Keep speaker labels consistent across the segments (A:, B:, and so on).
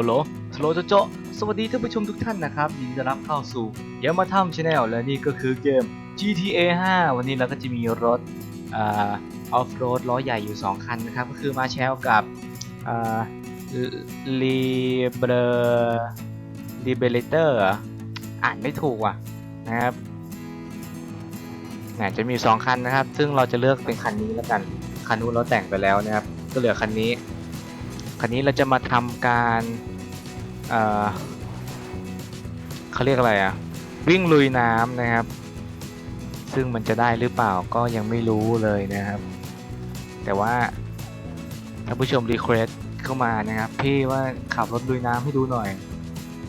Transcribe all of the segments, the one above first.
A: ลโหลสโลโจโจสวัสดีท่านผู้ชมทุกท่านนะครับยินดีต้อนรับเข้าสู่เยามาทำชาแนลและนี่ก็คือเกม GTA 5 วันนี้เราก็จะมีรถออฟโรดล้อใหญ่อยู่ 2 คันนะครับ ก็คือมาแชลกับลีเบรลีเบเลเตอร์อ่านไม่ถูกว่ะนะครับน่าจะมีอยู่สองคันนะครับ ซึ่งเราจะเลือกเป็นคันนี้แล้วกัน คันนู้นเราแต่งไปแล้วนะครับ ก็เหลือคันนี้ คันนี้เราจะมาทำการเอ่อเขาเรียกอะไรอะวิ่งลุยน้ำนะครับ ซึ่งมันจะได้หรือเปล่าก็ยังไม่รู้เลยนะครับ แต่ว่าถ้านผู้ชมรีเควสเข้ามานะครับ พี่ว่าขับรถลุยน้ำให้ดูหน่อย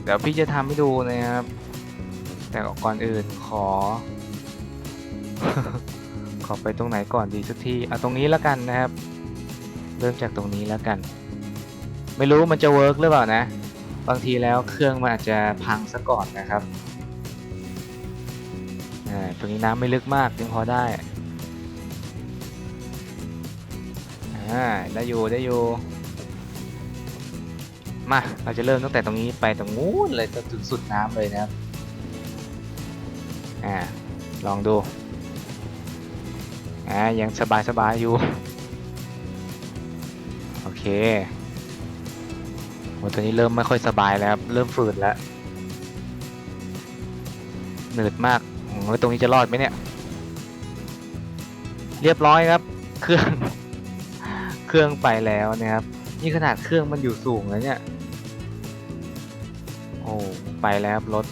A: เดี๋ยวพี่จะทำให้ดูนะครับ แต่ก่อนอื่นขอ ขอไปตรงไหนก่อนดีสักทีเอาตรงนี้แล้วกันนะครับ เริ่มจากตรงนี้แล้วกัน ไม่รู้มันจะเวิร์กหรือเปล่านะ บางทีแล้วเครื่องมันอาจจะพังซะก่อนนะครับอ่าตรงนี้น้ำไม่ลึกมากยังพอได้อ่าได้อยู่ได้อยู่ มา เราจะเริ่มตั้งแต่ตรงนี้ไปตรงนู้นเลยจนถึงสุดน้ำเลยนะครับอ่าลองดูอ่ายังสบายสบายอยู่ โอเค โอ้ตัวนี้เริ่มไม่ค่อยสบายแล้วครับเริ่มฝืดแล้วหนืดมากโอ้ยตรงนี้จะรอดไหมเนี่ย เรียบร้อยครับ เครื่อง เครื่องไปแล้วนะครับ นี่ขนาดเครื่องมันอยู่สูงแล้วเนี่ย โอ้ ไปแล้วครับรถ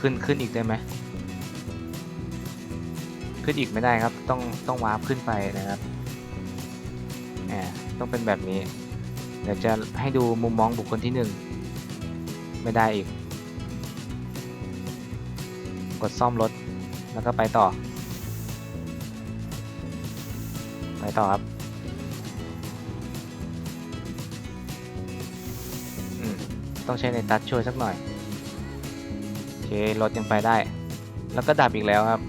A: ขึ้นขึ้นอีกได้ไหม ขึ้นอีกไม่ได้ครับ ต้องต้องวาร์ปขึ้นไปนะครับอ่าต้องเป็นแบบนี้ เดี๋ยวจะให้ดูมุมมองบุคคลที่หนึ่งไม่ได้อีก กดซ่อมรถ แล้วก็ไปต่อ ไปต่อครับต้องใช้ในตัดช่วยสักหน่อย โอเค รถยังไปได้ แล้วก็ดับอีกแล้วครับ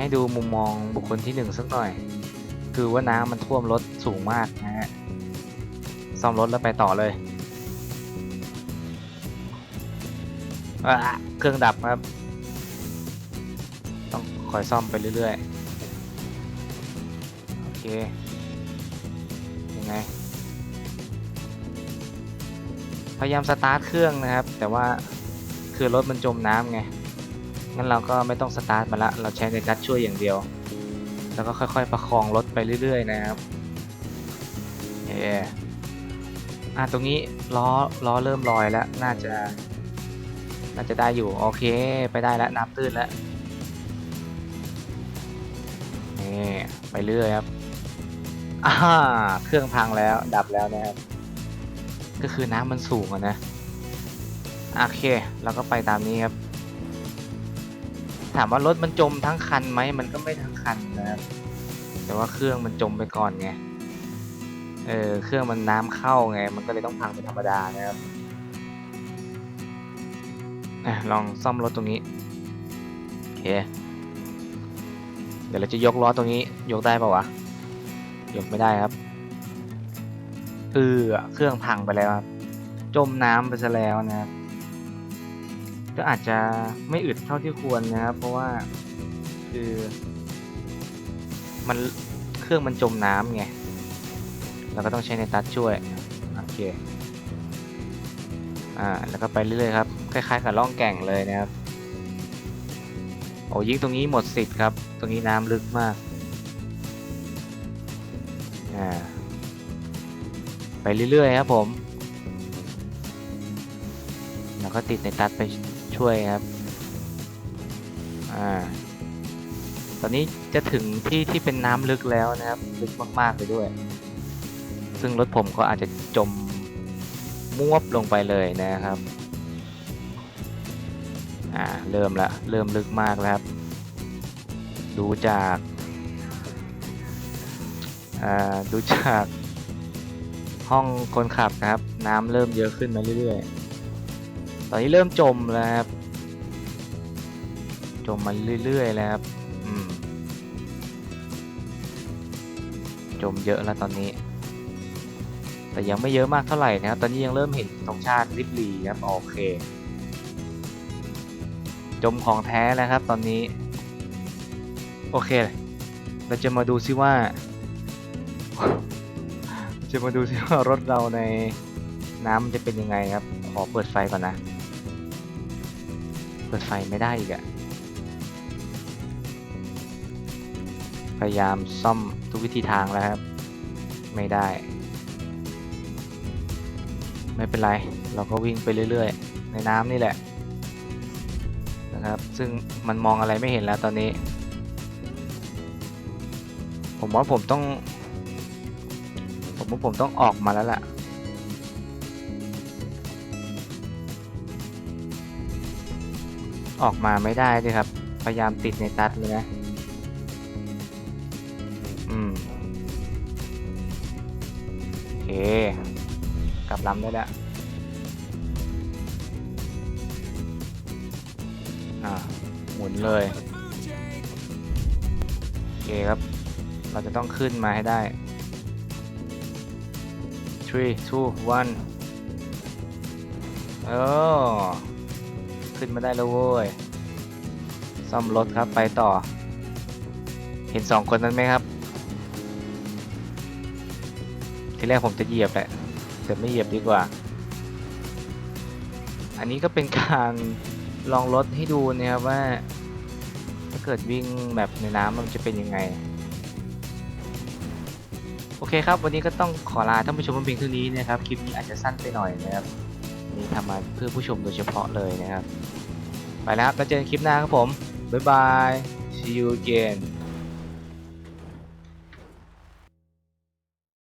A: ให้ดูมุมมองบุคคลที่หนึ่งสักหน่อย คือว่าน้ำมันท่วมรถสูงมากนะฮะซ่อมรถแล้วไปต่อเลยเครื่องดับครับ ต้องคอยซ่อมไปเรื่อยๆ โอเค ยังไง พยายามสตาร์ทเครื่องนะครับ แต่ว่าคือรถมันจมน้ำไง งั้นเราก็ไม่ต้องสตาร์ทมาละ เราใช้ในกัดช่วยอย่างเดียว แล้วก็ค่อยๆ ประคองรถไปเรื่อยๆ นะครับเออะตรงนี้ล้อล้อเริ่มลอยแล้ว น่าจะ น่าจะได้อยู่ โอเค ไปได้แล้วน้ำตื้นแล้วนี่ไปเรื่อยครับอ่าเครื่องพังแล้วดับแล้วนะครับ ก็คือน้ำมันสูงอะนะ โอเค เราก็ไปตามนี้ครับ ถามว่ารถมันจมทั้งคันไหมมันก็ไม่ทั้งคันนะครับแต่ว่าเครื่องมันจมไปก่อนไงเออเครื่องมันน้ำเข้าไง มันก็เลยต้องพังเป็นธรรมดานะครับอะลองซ่อมรถตรงนี้โอเคเดี๋ยวเราจะยกล้อตรงนี้ ยกได้ปะวะยกไม่ได้ครับเออเครื่องพังไปแล้วครับจมน้ำไปซะแล้วนะครับ ก็อาจจะไม่อึดเท่าที่ควรนะครับ เพราะว่าคือมันเครื่องมันจมน้ำไงเราก็ต้องใช้ในตัดช่วยโอเคอ่าแล้วก็ไปเรื่อยครับคล้ายๆกับล่องแก่งเลยนะครับโอ้ยิ่งตรงนี้หมดสิทธิ์ครับ ตรงนี้น้ำลึกมากอ่าไปเรื่อยๆครับผม แล้วก็ติดในตัดไป ช่วยครับอ่าตอนนี้จะถึงที่ที่เป็นน้ำลึกแล้วนะครับ ลึกมากๆเลยด้วย ซึ่งรถผมก็อาจจะจมมวบลงไปเลยนะครับอ่าเริ่มละเริ่มลึกมากแล้วครับ ดูจากอ่าดูจากห้องคนขับนะครับ น้ำเริ่มเยอะขึ้นมาเรื่อยๆ ตอนนี้เริ่มจมแล้วครับ จมมาเรื่อยๆแล้วครับอืมจมเยอะแล้วตอนนี้ แต่ยังไม่เยอะมากเท่าไหร่นะครับ ตอนนี้ยังเริ่มเห็นธงชาติริบลีครับ โอเค จมของแท้แล้วครับ ตอนนี้ โอเค เราจะมาดูซิว่า จะมาดูซิว่ารถเราในน้ำจะเป็นยังไงครับ ขอเปิดไฟก่อนนะ เปิดไฟไม่ได้อีกอะพยายามซ่อมทุกวิธีทางแล้วครับ ไม่ได้ ไม่เป็นไร เราก็วิ่งไปเรื่อยๆ ในน้ำนี่แหละ นะครับ ซึ่งมันมองอะไรไม่เห็นแล้วตอนนี้ ผมว่าผมต้อง ผมว่าผมต้องออกมาแล้วล่ะ ออกมาไม่ได้ด้วยครับ พยายามติดในตัดเลยนะอืมโอเค กลับลำได้แล้วอ่าหมุนเลยโอเคครับ เราจะต้องขึ้นมาให้ได้ three two one เออ ขึ้นมาได้แล้วเว้ย ซ่อมรถครับไปต่อ เห็นสองคนนั้นไหมครับ ทีแรกผมจะเหยียบแหละ แต่ไม่เหยียบดีกว่า อันนี้ก็เป็นการลองรถให้ดูนะครับว่า ถ้าเกิดวิ่งแบบในน้ำมันจะเป็นยังไง โอเคครับ วันนี้ก็ต้องขอลาท่านผู้ชมเพียงเท่านี้นะครับ คลิปนี้อาจจะสั้นไปหน่อยนะครับ นี่ทำมาเพื่อผู้ชมโดยเฉพาะเลยนะครับ ไปแล้วครับแล้วเจอกันคลิปหน้าครับผม บ๊ายบาย see you again